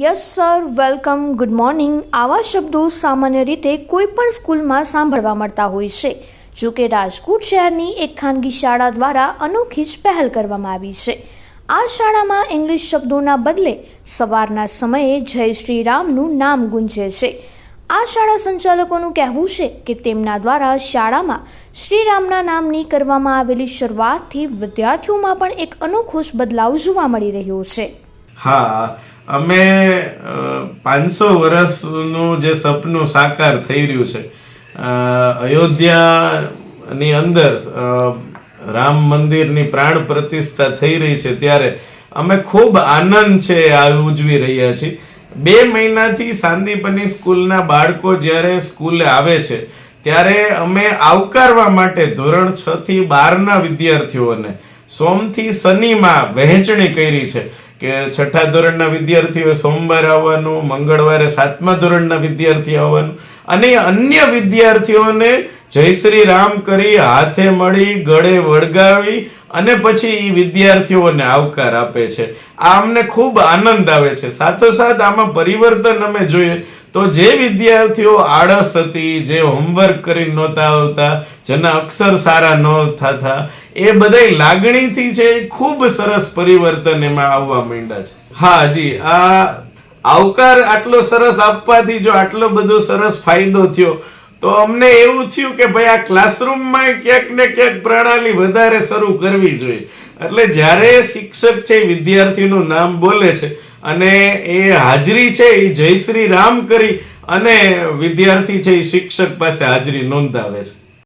Yes sir welcome good morning આવા શબ્દો સામાન્ય રીતે કોઈ પણ સ્કૂલમાં સાંભળવા મળતા હોય છે. જો કે રાજકોટ શહેરની એક ખાનગી શાળા દ્વારા અનોખી જ પહેલ કરવામાં આવી છે. આ શાળામાં ઇંગ્લિશ શબ્દોના બદલે સવારના સમયે જય શ્રી રામનું નામ ગુંજે છે. આ શાળા સંચાલકોનું કહેવું છે કે તેમના દ્વારા શાળામાં શ્રીરામના નામની કરવામાં આવેલી શરૂઆતથી વિદ્યાર્થીઓમાં પણ એક અનોખો બદલાવ જોવા મળી રહ્યો છે. હા, અમે પાંચસો વર્ષનું જે સપનું સાકાર થઈ રહ્યું છે અયોધ્યાની અંદર રામ મંદિરની પ્રાણ પ્રતિષ્ઠા થઈ રહી છે ત્યારે અમે ખૂબ આનંદ છે આ ઉજવી રહ્યા છીએ. બે મહિનાથી સાંદીપની સ્કૂલના બાળકો જ્યારે સ્કૂલે આવે છે, ત્યારે અમે આવકારવા માટે ધોરણ છ થી બારના વિદ્યાર્થીઓને સોમથી શનિમાં વહેંચણી કરી છે. કે છઠ્ઠા ધોરણના વિદ્યાર્થીઓએ સોમવારે આવવાનું, મંગળવારે સાતમા ધોરણના વિદ્યાર્થી આવવાનું અને અન્ય વિદ્યાર્થીઓને જય શ્રી રામ કરી, હાથે મળી, ગળે વળગાવી અને પછી એ વિદ્યાર્થીઓને આવકાર આપે છે. આ અમને ખૂબ આનંદ આવે છે. સાથોસાથ આમાં પરિવર્તન અમે જોઈએ તો જે વિદ્યાર્થીઓ આળસ હતી, જે હોમવર્ક કરી નહોતા આવતા, જેના અક્ષર સારા ન થતા, એ બધા લાગણીથી છે ખૂબ સરસ પરિવર્તન એમાં આવવા માંડ્યા છે. હા, જી, આ આવકાર આટલો સરસ આપવાથી જો આટલો બધો સરસ ફાયદો થયો, તો અમને એવું થયું કે ભાઈ આ ક્લાસરૂમમાં ક્યાંક ને ક્યાંક પ્રણાલી વધારે શરૂ કરવી જોઈએ. એટલે જ્યારે શિક્ષક છે વિદ્યાર્થીનું નામ બોલે છે અને એ હાજરી છે, એ જય શ્રી રામ કરી અને વિદ્યાર્થી છે, એ શિક્ષક પાસે હાજરી નોંધાવે છે.